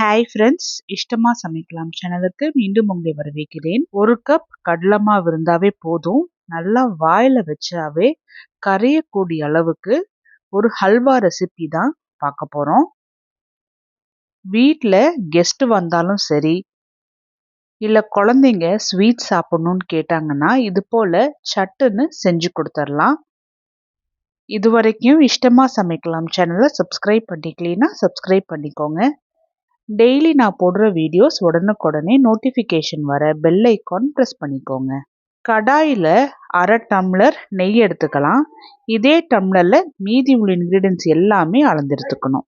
Hi friends இஷ்டமாக சமைக்கலாம் சேனலுக்கு மீண்டும் உங்களை வரவேற்கிறேன். ஒரு கப் கடலமா இருந்தாவே போதும். நல்லா வாயில் வச்சாவே கரையக்கூடிய அளவுக்கு ஒரு ஹல்வா ரெசிபி தான் பார்க்க போகிறோம் வீட்டில் கெஸ்ட் வந்தாலும் சரி இல்லை குழந்தைங்க ஸ்வீட் சாப்பிட்ணுன்னு கேட்டாங்கன்னா இது போல் சட்டுன்னு செஞ்சு கொடுத்துர்லாம் இது வரைக்கும் இஷ்டமாக சமைக்கலாம் சேனலை சப்ஸ்கிரைப் பண்ணிக்கலனா சப்ஸ்கிரைப் பண்ணிக்கோங்க. டெய்லி நான் போடுற வீடியோஸ் உடனுக்குடனே நோட்டிஃபிகேஷன் வர பெல் ஐக்கான் ப்ரெஸ் பண்ணிக்கோங்க. கடாயில் அரை டம்ளர் நெய் எடுத்துக்கலாம். இதே டம்ளரில் மீதி உள்ள இன்க்ரீடியன்ஸ் எல்லாமே அளந்தெடுத்துக்கணும்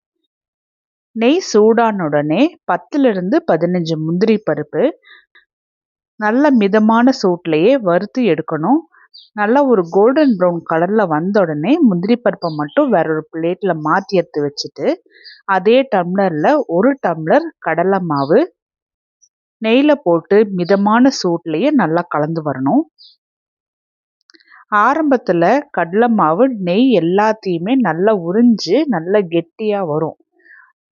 நெய் சூடான உடனே பத்துலேருந்து பதினஞ்சு முந்திரி பருப்பு நல்ல மிதமான சூட்லேயே வறுத்து எடுக்கணும். நல்லா ஒரு கோல்டன் ப்ரௌன் கலரில் வந்த உடனே முந்திரி பருப்பை மட்டும் வேற ஒரு பிளேட்டில் மாற்றி எடுத்து வச்சுட்டு அதே டம்ளரில் ஒரு டம்ளர் கடலை மாவு நெய்யில் போட்டு மிதமான சூட்லேயே நல்லா கலந்து வரணும். ஆரம்பத்தில் கடலை மாவு நெய் எல்லாத்தையுமே நல்லா உறிஞ்சு நல்லா கெட்டியாக வரும்.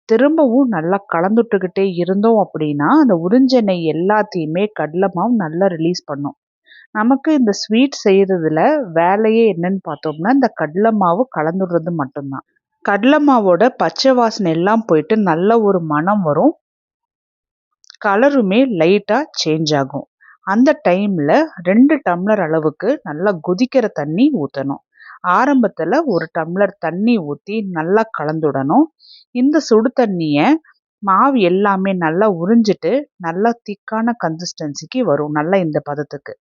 திரும்பவும் நல்லா கலந்துட்டுக்கிட்டே இருந்தோம் அப்படின்னா அந்த உறிஞ்ச நெய் எல்லாத்தையுமே கடலை மாவு நல்லா ரிலீஸ் பண்ணும். நமக்கு இந்த ஸ்வீட் செய்கிறதுல வேலையே என்னன்னு பார்த்தோம்னா இந்த கடலை மாவு கலந்துடுறது மட்டும்தான். கடலை மாவோட பச்சை வாசனை எல்லாம் போயிட்டு நல்ல ஒரு மனம் வரும். கலருமே லைட்டாக சேஞ்ச் ஆகும். அந்த டைமில் ரெண்டு டம்ளர் அளவுக்கு நல்லா கொதிக்கிற தண்ணி ஊற்றணும் ஆரம்பத்தில் ஒரு டம்ளர் தண்ணி ஊற்றி நல்லா கலந்துடணும். இந்த சுடு தண்ணியை மாவு எல்லாமே நல்லா உறிஞ்சிட்டு நல்லா திக்கான கன்சிஸ்டன்சிக்கு வரும். நல்லா இந்த பதத்துக்கு.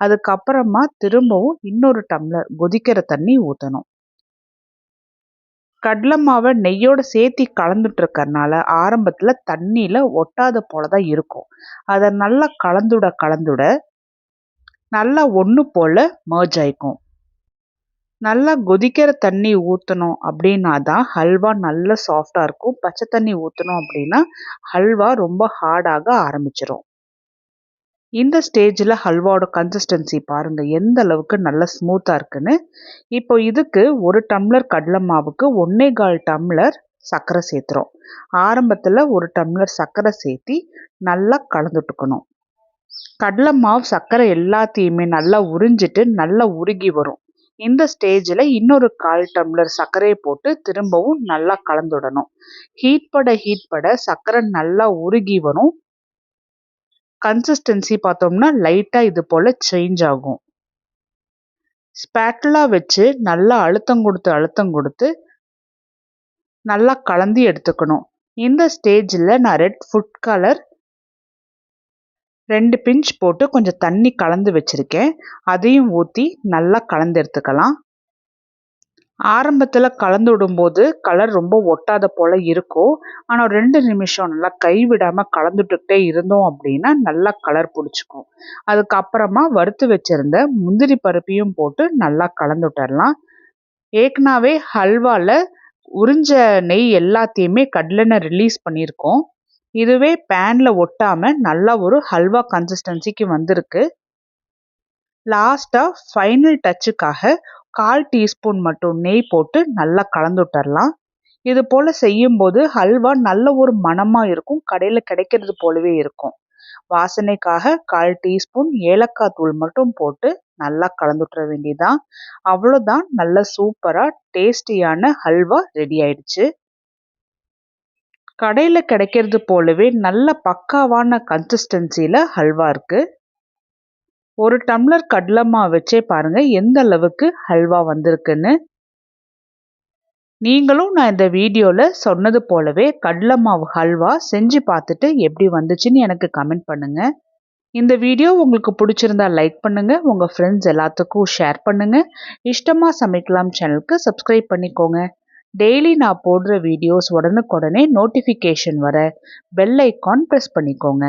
அதுக்கப்புறமா திரும்பவும் இன்னொரு டம்ளர் கொதிக்கிற தண்ணி ஊற்றணும் கடலை மாவை நெய்யோட சேர்த்தி கலந்துட்டு இருக்கறனால ஆரம்பத்தில் தண்ணியில் ஒட்டாத போல தான் இருக்கும். அதை நல்லா கலந்துட கலந்துட நல்லா ஒன்று போல் மர்ஜ் ஆயிக்கும். நல்லா கொதிக்கிற தண்ணி ஊற்றணும் அப்படின்னா தான் ஹல்வா நல்ல சாஃப்டாக இருக்கும். பச்சை தண்ணி ஊற்றணும் அப்படின்னா ஹல்வா ரொம்ப ஹார்டாக ஆரம்பிச்சிடும் இந்த ஸ்டேஜில் ஹல்வாவோட கன்சிஸ்டன்சி பாருங்கள் எந்த அளவுக்கு நல்லா ஸ்மூத்தாக இருக்குன்னு. இப்போ இதுக்கு ஒரு டம்ளர் கடலை மாவுக்கு ஒன்றே கால் டம்ளர் சர்க்கரை சேர்த்துறோம். ஆரம்பத்தில் ஒரு டம்ளர் சர்க்கரை சேர்த்தி நல்லா கலந்துட்டுக்கணும். கடலை மாவு சர்க்கரை எல்லாத்தையுமே நல்லா உறிஞ்சிட்டு நல்லா உருகி வரும். இந்த ஸ்டேஜில் இன்னொரு கால் டம்ளர் சர்க்கரையை போட்டு திரும்பவும் நல்லா கலந்துடணும். ஹீட் பட ஹீட் பட சர்க்கரை நல்லா உருகி வரும். கன்சிஸ்டன்சி பார்த்தோம்னா லைட்டாக இது போல் சேஞ்ச் ஆகும். ஸ்பேட்லா வச்சு நல்லா அழுத்தம் கொடுத்து அழுத்தம் கொடுத்து நல்லா கலந்து எடுத்துக்கணும். இந்த ஸ்டேஜில் நான் ரெட் ஃபுட் கலர் ரெண்டு பிஞ்ச் போட்டு கொஞ்சம் தண்ணி கலந்து வச்சுருக்கேன். அதையும் ஊற்றி நல்லா கலந்து எடுத்துக்கலாம். ஆரம்பத்தில் கலந்து விடும்போது கலர் ரொம்ப ஒட்டாத போல் இருக்கும் ஆனால் ரெண்டு நிமிஷம் நல்லா கைவிடாமல் கலந்துட்டுக்கிட்டே இருந்தோம் அப்படின்னா நல்லா கலர் பிடிச்சிக்கும். அதுக்கப்புறமா வறுத்து வச்சுருந்த முந்திரி பருப்பையும் போட்டு நல்லா கலந்து விட்டுறலாம் ஏற்கனவே ஹல்வாவில் உறிஞ்ச நெய் எல்லாத்தையுமே கடலெண்ணெய் ரிலீஸ் பண்ணியிருக்கோம். இதுவே பேனில் ஒட்டாமல் நல்லா ஒரு ஹல்வா கன்சிஸ்டன்சிக்கு வந்திருக்கு. லாஸ்ட்டாக ஃபைனல் டச்சுக்காக கால் டீஸ்பூன் மட்டும் நெய் போட்டு நல்லா கலந்து விட்டுறலாம். இது போல் செய்யும்போது ஹல்வா நல்ல ஒரு மணமாக இருக்கும். கடையில் கிடைக்கிறது போலவே இருக்கும். வாசனைக்காக கால் டீஸ்பூன் ஏலக்காய் தூள் மட்டும் போட்டு நல்லா கலந்து விட்டுற வேண்டியதான் அவ்வளோதான் நல்ல சூப்பராக டேஸ்டியான ஹல்வா ரெடி ஆயிடுச்சு. கடையில் கிடைக்கிறது போலவே நல்ல பக்காவான கன்சிஸ்டன்சியில் ஹல்வா இருக்குது ஒரு டம்ளர் கடலை வச்சே பாருங்கள் எந்த அளவுக்கு ஹல்வா வந்திருக்குன்னு. நீங்களும் நான் இந்த வீடியோவில் சொன்னது போலவே கடலை மாவு ஹல்வா செஞ்சு பார்த்துட்டு எப்படி வந்துச்சுன்னு எனக்கு கமெண்ட் பண்ணுங்கள் இந்த வீடியோ உங்களுக்கு பிடிச்சிருந்தா லைக் பண்ணுங்கள் உங்கள் ஃப்ரெண்ட்ஸ் எல்லாத்துக்கும் ஷேர் பண்ணுங்கள் இஷ்டமாக சமைக்கலாம் சேனலுக்கு சப்ஸ்கிரைப் பண்ணிக்கோங்க. டெய்லி நான் போடுற வீடியோஸ் உடனுக்குடனே நோட்டிஃபிகேஷன் வர பெல் ஐக்கான் ப்ரெஸ் பண்ணிக்கோங்க.